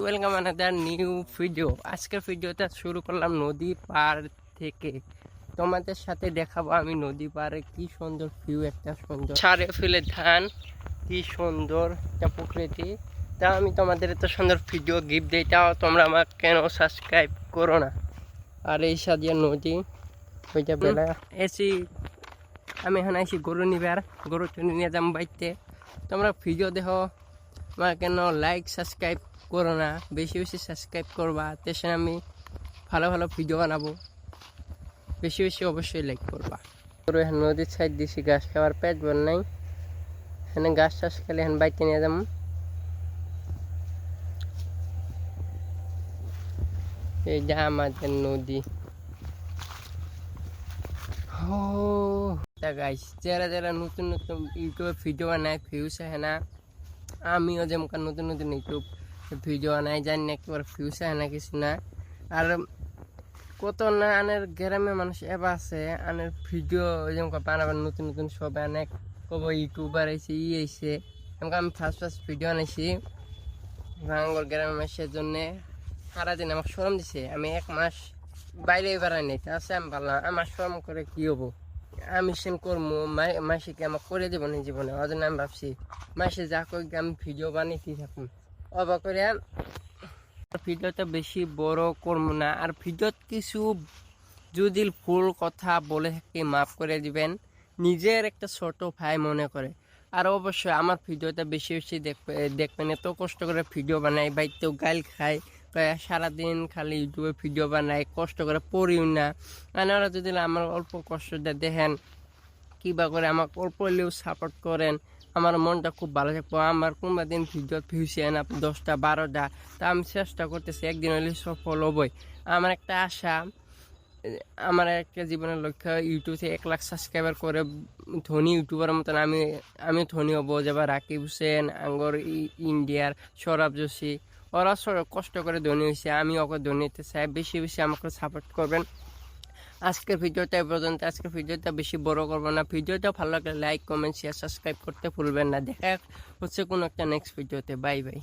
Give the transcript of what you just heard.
Welcome another new video আজকের ভিডিওটা শুরু করলাম নদী পার থেকে। তোমাদের সাথে দেখাবো আমি নদী পাড়ে কি সুন্দর ভিউ একটা সুন্দর সারে ফেলে ধান কি সুন্দর একটা প্রকৃতি। তা আমি তোমাদের এত সুন্দর ভিডিও গিফট দিই তাও তোমরা আমার কেন সাবস্ক্রাইব করো না? আর এই সাদিয়া নদী ওইটা বেলা এসি আমি এখন আইসি গরু নিবার গরু নিয়ে যাম বাইতে তোমরা ভিডিও দেখো আমার কেন লাইক সাবস্ক্রাইব করো না। বেশি বেশি সাবস্ক্রাইব করবা। তেসে আমি ভালো ভালো ভিডিও বানাবো। বেশি বেশি অবশ্যই লাইক করবা। গরু এখন নদীর সাইড দিছি গাছ খাওয়ার পেট বল নাই। এখানে ঘাস টাস খেলে এখন বাইতে নিয়ে যাব। এইটা আমাদের নদী। ও গাইস যারা যারা নতুন নতুন ইউটিউবে ভিডিও বানায় ভিউস হয় না, আমিও যেমন নতুন নতুন ইউটিউব ভিডিও বানাই জানি না ভিউস হয় না, কিছু না। আর কত না আনের গ্রামে মানুষ এবার আছে, আনের ভিডিও যেমন বানাবার নতুন নতুন সব অনেক কব ইউটিউবার আইছে, ই আইছে। যেমন আমি ফার্স্ট ফার্স্ট ভিডিও বানাইছি ভাঙ্গর গ্রামে মাসের জন্যে। সারাদিন আমাকে শরম দিছে, আমি এক মাস বাইরে বেড়াই নাই। তা আছে, আমি ভাবলাম, আমার শরম করে কি হব? আমি সেন করব মাসিকে আমার করে দেবো না জীবনে। ওই জন্য আমি ভাবছি, মাসে যা করি, আমি ভিডিও বানাইতে থাকুন অবাক করে ভিডিওটা বেশি বড় করব না। আর ভিডিওত কিছু যদি ভুল কথা বলে থাকি, মাফ করে দিবেন। নিজের একটা ছোট ভাই মনে করে। আর অবশ্যই আমার ভিডিওটা বেশি বেশি দেখবে, দেখবেন। এত কষ্ট করে ভিডিও বানাই, বাইতেও গাইল খায় সারাদিন খালি ইউটিউবে ভিডিও বানাই, কষ্ট করে পড়িও না। আপনারা যদি আমার অল্প কষ্টটা দেখেন, কিবা করে আমাকে অল্প হলেও সাপোর্ট করেন। আমার মনটা খুব ভালো থাকব। আমার কোনোবা দিন ভিডিও ভিউছে না দশটা, বারোটা, তা আমি চেষ্টা করতেছি একদিন হলে সফল হবই। আমার একটা আশা, আমার একটা জীবনের লক্ষ্য, ইউটিউবে এক লাখ সাবস্ক্রাইবার করে ধনী ইউটিউবার মতন আমি আমি ধনী হব। যেবার রাকিব হোসেন, আঙ্গর ইন্ডিয়ার সৌরভ যোশী, ওরা কষ্ট করে ধনী হয়েছে আমি ওকে ধনী হতে চাই। বেশি বেশি আমাকে সাপোর্ট করবেন। আজকের ভিডিওটা এই পর্যন্ত। আজকের ভিডিওটা বেশি বড় করব না। ভিডিওটা ভালো লাগলে লাইক কমেন্ট শেয়ার সাবস্ক্রাইব করতে ভুলবেন না। দেখা হচ্ছে কোনো একটা নেক্সট ভিডিওতে বাই বাই